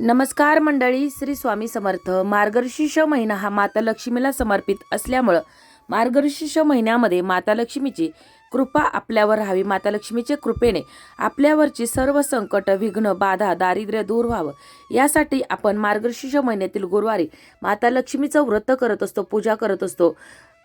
नमस्कार मंडळी श्री स्वामी समर्थ. मार्गशीर्ष महिना हा माता लक्ष्मीला समर्पित असल्यामुळं मार्गशीर्ष महिन्यामध्ये माता लक्ष्मीची कृपा आपल्यावर राहावी. माता लक्ष्मीच्या कृपेने आपल्यावरची सर्व संकट विघ्न बाधा दारिद्र्य दूर व्हावं. यासाठी आपण मार्गशीर्ष महिन्यातील गुरुवारी माता लक्ष्मीचं व्रत करत असतो पूजा करत असतो.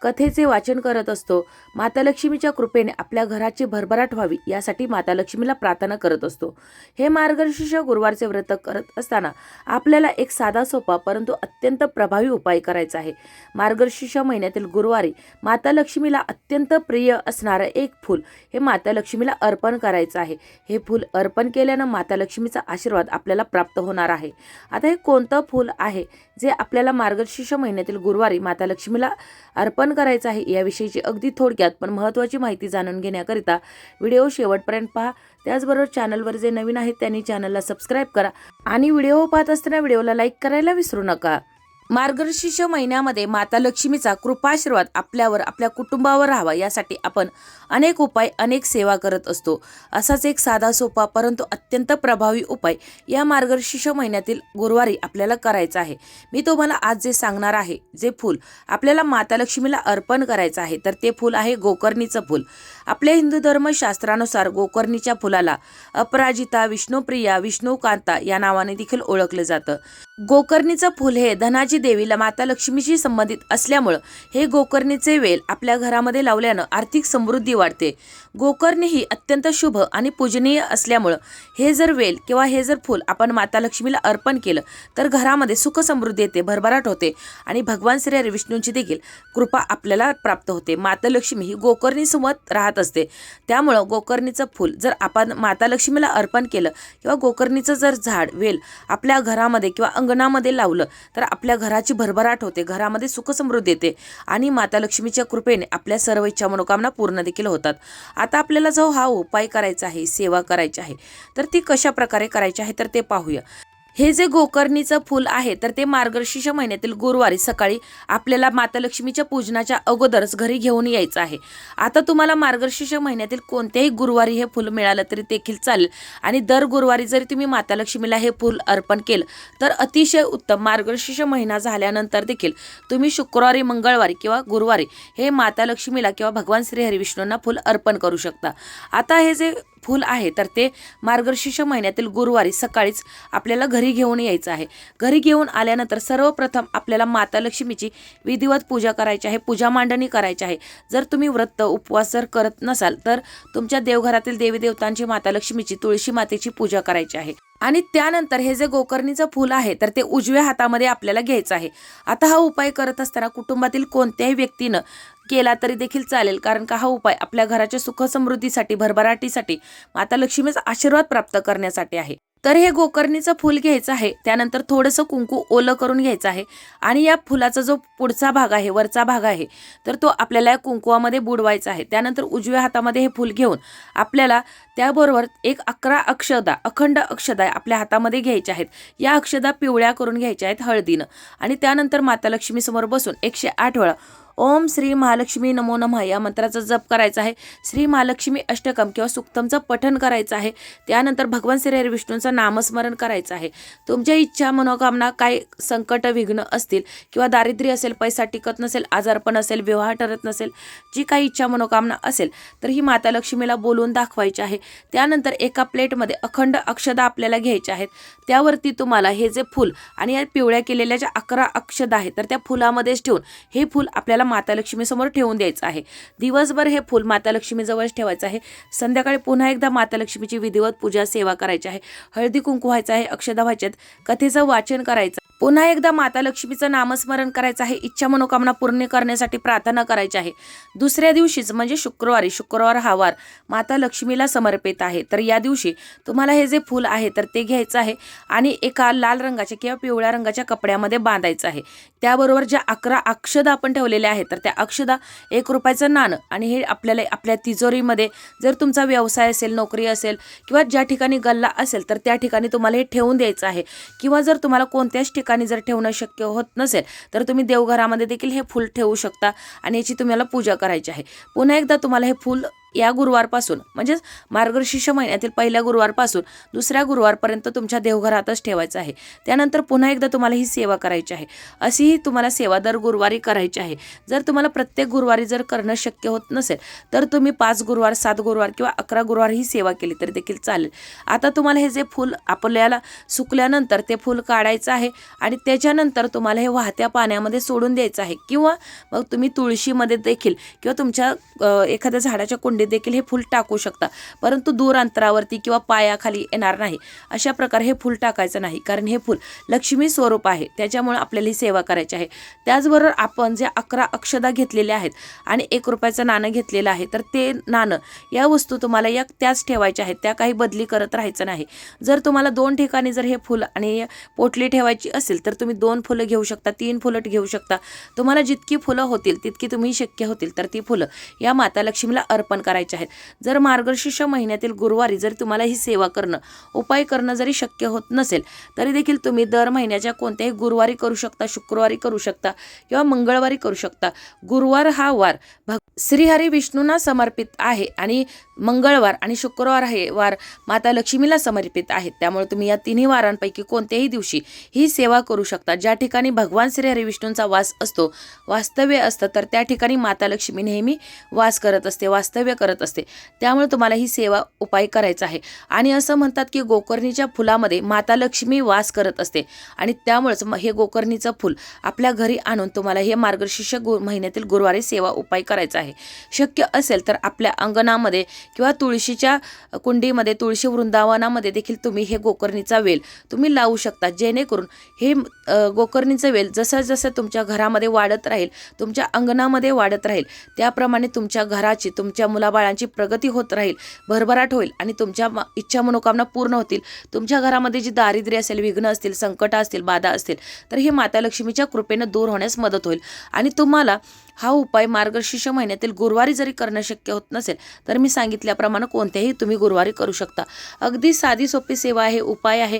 कथेचे वाचन करत असतो. माता लक्ष्मीच्या कृपेने आपल्या घराची भरभराट व्हावी यासाठी माता लक्ष्मीला प्रार्थना करत असतो. हे मार्गदर्शक गुरुवारचे व्रत करत असताना आपल्याला एक साधा सोपा परंतु अत्यंत प्रभावी उपाय करायचा आहे. मार्गशीर्ष महिन्यातील गुरुवारी माता लक्ष्मीला अत्यंत प्रिय असणारं एक फूल हे माता लक्ष्मीला अर्पण करायचं आहे. हे फूल अर्पण केल्यानं माता लक्ष्मीचा आशीर्वाद आपल्याला प्राप्त होणार आहे. आता हे कोणतं फूल आहे जे आपल्याला मार्गशीर्ष महिन्यातील गुरुवारी माता लक्ष्मीला अर्पण करायचं आहे याविषयीची अगदी थोडक्यात पण महत्त्वाची माहिती जाणून घेण्याकरिता व्हिडिओ शेवटपर्यंत पहा. त्याचबरोबर चॅनलवर जे नवीन आहेत त्यांनी चॅनलला सबस्क्राईब करा आणि व्हिडिओ पाहत असताना व्हिडिओला लाईक करायला विसरू नका. मार्गशीर्ष महिन्यामध्ये माता लक्ष्मीचा कृपाशीर्वाद आपल्यावर आपल्या कुटुंबावर राहावा यासाठी आपण अनेक उपाय अनेक सेवा करत असतो. असाच एक साधा सोपा परंतु अत्यंत प्रभावी उपाय या मार्गशीर्ष महिन्यातील गुरुवारी आपल्याला करायचा आहे. मी तुम्हाला आज जे सांगणार आहे जे फूल आपल्याला माता लक्ष्मीला अर्पण करायचं आहे तर ते फूल आहे गोकर्णीचं फूल. आपल्या हिंदू धर्मशास्त्रानुसार गोकर्णीच्या फुलाला अपराजिता विष्णुप्रिया विष्णुकांता या नावाने देखील ओळखलं जातं. गोकर्णीचं फूल हे धनाजी देवीला माता लक्ष्मीशी संबंधित असल्यामुळं हे गोकर्णीचे वेल आपल्या घरामध्ये लावल्यानं आर्थिक समृद्धी वाढते. गोकर्णी ही अत्यंत शुभ आणि पूजनीय असल्यामुळं हे जर वेल किंवा हे जर फूल आपण माता लक्ष्मीला अर्पण केलं तर घरामध्ये सुख समृद्धी येते भरभराट होते आणि भगवान श्री हरी विष्णूंची देखील कृपा आपल्याला प्राप्त होते. माता लक्ष्मी ही गोकर्णीसोबत राहत असते. त्यामुळं गोकर्णीचं फूल जर आपण माता लक्ष्मीला अर्पण केलं किंवा गोकर्णीचं जर झाड वेल आपल्या घरामध्ये किंवा अंगणामध्ये लावलं तर आपल्या घराची भरभराट होते घरामध्ये सुखसमृद्धी येते आणि माता लक्ष्मीच्या कृपेने आपल्या सर्व इच्छा मनोकामना पूर्ण देखील होतात. आता आपल्याला जो हा उपाय करायचा आहे सेवा करायची आहे तर ती कशा प्रकारे करायची आहे तर ते पाहूया. हे जे गोकर्णीचं फूल आहे तर ते मार्गशीर्ष महिन्यातील गुरुवारी सकाळी आपल्याला माता लक्ष्मीच्या पूजनाच्या अगोदरच घरी घेऊन यायचं आहे. आता तुम्हाला मार्गशीर्ष महिन्यातील कोणत्याही गुरुवारी हे फूल मिळालं तरी देखील चालेल. आणि दर गुरुवारी जरी तुम्ही माता लक्ष्मीला हे फूल अर्पण केलं तर अतिशय उत्तम मार्गशीर्ष महिना झाल्यानंतर देखील तुम्ही शुक्रवारी मंगळवारी किंवा गुरुवारी हे माता लक्ष्मीला किंवा भगवान श्री हरिविष्णूंना फूल अर्पण करू शकता. आता हे जे फूल आहे तर ते मार्गशीर्ष महिन्यातील गुरुवारी सकाळीच आपल्याला घरी घेऊन यायचं आहे. घरी घेऊन आल्यानंतर सर्वप्रथम आपल्याला माता लक्ष्मीची विधिवत पूजा करायची आहे पूजा मांडणी करायची आहे. जर तुम्ही व्रत उपवास जर करत नसाल तर तुमच्या देवघरातील देवी देवतांची माता लक्ष्मीची तुळशी मातेची पूजा करायची आहे. आणि त्यानंतर हे जे गोकर्णीचं फूल आहे तर ते उजव्या हातामध्ये आपल्याला घ्यायचं आहे. आता हा उपाय करत असताना कुटुंबातील कोणत्याही व्यक्तीनं केला तरी देखील चालेल. कारण का हा उपाय आपल्या घराच्या सुखसमृद्धीसाठी भरभराटीसाठी माता लक्ष्मीचा आशीर्वाद प्राप्त करण्यासाठी आहे. तर हे गोकर्णीचं फूल घ्यायचं आहे. त्यानंतर थोडंसं कुंकू ओलं करून घ्यायचं आहे. आणि या फुलाचा जो पुढचा भाग आहे वरचा भाग आहे तर तो आपल्याला या कुंकुवामध्ये बुडवायचा आहे. त्यानंतर उजव्या हातामध्ये हे फूल घेऊन आपल्याला त्याबरोबर एक अकरा अक्षदा अखंड अक्षदा आपल्या हातामध्ये घ्यायच्या आहेत. या अक्षदा पिवळ्या करून घ्यायच्या आहेत हळदीनं. आणि त्यानंतर माता लक्ष्मीसमोर बसून एकशे आठ वेळा ओम श्री महालक्ष्मी नमो नमः या मंत्राचा जप करायचा आहे. श्री महालक्ष्मी अष्टकम किंवा सुक्तमचं पठन करायचं आहे. त्यानंतर भगवान श्री विष्णूंचं नामस्मरण करायचं आहे. तुमच्या इच्छा मनोकामना काय संकट विघ्न असतील किंवा दारिद्र्य असेल पैसा टिकत नसेल आजारपण असेल विवाह ठरत नसेल जी काही इच्छा मनोकामना असेल तर ही माता लक्ष्मीला बोलून दाखवायची आहे. त्यानंतर एका प्लेटमध्ये अखंड अक्षदा आपल्याला घ्यायच्या आहेत. त्यावरती तुम्हाला हे जे फूल आणि या पिवळ्या केलेल्या ज्या अकरा अक्षदा आहेत तर त्या फुलामध्येच ठेवून हे फूल आपल्याला माता लक्ष्मीसमोर ठेवून द्यायचं आहे. दिवसभर हे फूल माता लक्ष्मीजवळच ठेवायचं आहे. संध्याकाळी पुन्हा एकदा माता लक्ष्मीची विधिवत पूजा सेवा करायची आहे. हळदी कुंकू व्हायचं आहे अक्षदा व्हायच्यात. कथेचं वाचन करायचं पुन्हा एकदा माता लक्ष्मीचं नामस्मरण करायचं आहे. इच्छा मनोकामना पूर्ण करण्यासाठी प्रार्थना करायची आहे. दुसऱ्या दिवशीच म्हणजे शुक्रवारी शुक्रवार हा वार माता लक्ष्मीला समर्पित आहे. तर या दिवशी तुम्हाला हे जे फूल आहे तर ते घ्यायचं आहे आणि एका लाल रंगाच्या किंवा पिवळ्या रंगाच्या कपड्यामध्ये बांधायचं आहे. त्याबरोबर ज्या अकरा अक्षदा आपण ठेवलेल्या आहेत तर त्या अक्षदा एक रुपयाचं नाणं आणि हे आपल्याला आपल्या तिजोरीमध्ये जर तुमचा व्यवसाय असेल नोकरी असेल किंवा ज्या ठिकाणी गल्ला असेल तर त्या ठिकाणी तुम्हाला हे ठेवून द्यायचं आहे. किंवा जर तुम्हाला कोणत्याच ठिकाणी जर ठेवणं शक्य होत नसेल तर तुम्ही देवघरामध्ये देखील हे फूल ठेवू शकता आणि याची तुम्हाला पूजा करायची आहे. पुन्हा एकदा तुम्हाला हे फूल या गुरुवारपासून म्हणजेच मार्गशीर्ष महिन्यातील पहिल्या गुरुवारपासून दुसऱ्या गुरुवारपर्यंत तुमच्या देवघरातच ठेवायचं आहे. त्यानंतर पुन्हा एकदा तुम्हाला ही सेवा करायची आहे. अशी ही तुम्हाला सेवा दर गुरुवारी करायची आहे. जर तुम्हाला प्रत्येक गुरुवारी जर करणं शक्य होत नसेल तर तुम्ही पाच गुरुवार सात गुरुवार किंवा अकरा गुरुवार ही सेवा केली तरी देखील चालेल. आता तुम्हाला हे जे फूल आपल्याला सुकल्यानंतर ते फूल काढायचं आहे आणि त्याच्यानंतर तुम्हाला हे वाहत्या पाण्यामध्ये सोडून द्यायचं आहे किंवा मग तुम्ही तुळशीमध्ये देखील किंवा तुमच्या एखाद्या झाडाच्या कुंडीत देखील हे फूल टाकू शकता परंतु दूर अंतरावरती किंवा पायाखाली येणार नाही. अशा प्रकारे हे फूल टाकायचं नाही. कारण हे फूल लक्ष्मी स्वरूप आहे. त्याच्यामुळे आपल्याला ही सेवा करायची आहे. त्याचबरोबर आपण जे अकरा अक्षदा घेतलेल्या आहेत आणि एक रुपयाचं नाणं घेतलेलं आहे तर ते नाणं या वस्तू तुम्हाला या त्याच ठेवायच्या आहेत. त्या काही बदली करत राहायचं नाही. जर तुम्हाला दोन ठिकाणी जर हे फुलं आणि पोटली ठेवायची असेल तर तुम्ही दोन फुलं घेऊ शकता तीन फुलं घेऊ शकता. तुम्हाला जितकी फुलं होतील तितकी तुम्ही शक्य होतील तर ती फुलं या माता लक्ष्मीला अर्पण करायच्या आहेत. जर मार्गशीर्ष महिन्यातील गुरुवारी जर तुम्हाला ही सेवा करणं उपाय करणं जरी शक्य होत नसेल तरी देखील तुम्ही दर महिन्याच्या कोणत्याही गुरुवारी करू शकता शुक्रवारी करू शकता किंवा मंगळवारी करू शकता. गुरुवार हा वार भग श्रीहरी विष्णूंना समर्पित आहे आणि मंगळवार आणि शुक्रवार हे वार माता लक्ष्मीला समर्पित आहेत. त्यामुळे तुम्ही या तिन्ही वारांपैकी कोणत्याही दिवशी ही सेवा करू शकता. ज्या ठिकाणी भगवान श्रीहरी विष्णूंचा वास असतो वास्तव्य असतं तर त्या ठिकाणी माता लक्ष्मी नेहमी वास करत असते. वास्तव्य करत असते. त्यामुळे तुम्हाला ही सेवा उपाय करायचा आहे. आणि असं म्हणतात की गोकर्णीच्या फुलामध्ये माता लक्ष्मी वास करत असते. आणि त्यामुळेच हे गोकर्णीचं फुल आपल्या घरी आणून तुम्हाला हे मार्गशीर्ष गु महिन्यातील गुरुवारी सेवा उपाय करायचा आहे. शक्य असेल तर आपल्या अंगणामध्ये किंवा तुळशीच्या कुंडीमध्ये तुळशी वृंदावनामध्ये देखील तुम्ही हे गोकर्णीचा वेल तुम्ही लावू शकता. जेणेकरून हे गोकर्णीचं वेल जसं जसं तुमच्या घरामध्ये वाढत राहील तुमच्या अंगणामध्ये वाढत राहील त्याप्रमाणे तुमच्या घराची तुमच्या मुला मुलाबाळांची प्रगती होत राहील भरभराट होईल आणि तुमच्या इच्छा मनोकामना पूर्ण होतील. तुमच्या घरामध्ये जी दारिद्र्य असेल विघ्न असतील संकट असतील बाधा असतील तर हे माता लक्ष्मीच्या कृपेनं दूर होण्यास मदत होईल. आणि तुम्हाला हा उपाय मार्गशीर्ष महिन्यातील गुरुवारी जरी करणं शक्य होत नसेल तर मी सांगितल्याप्रमाणे कोणत्याही तुम्ही गुरुवारी करू शकता. अगदी साधी सोपी सेवा आहे उपाय आहे.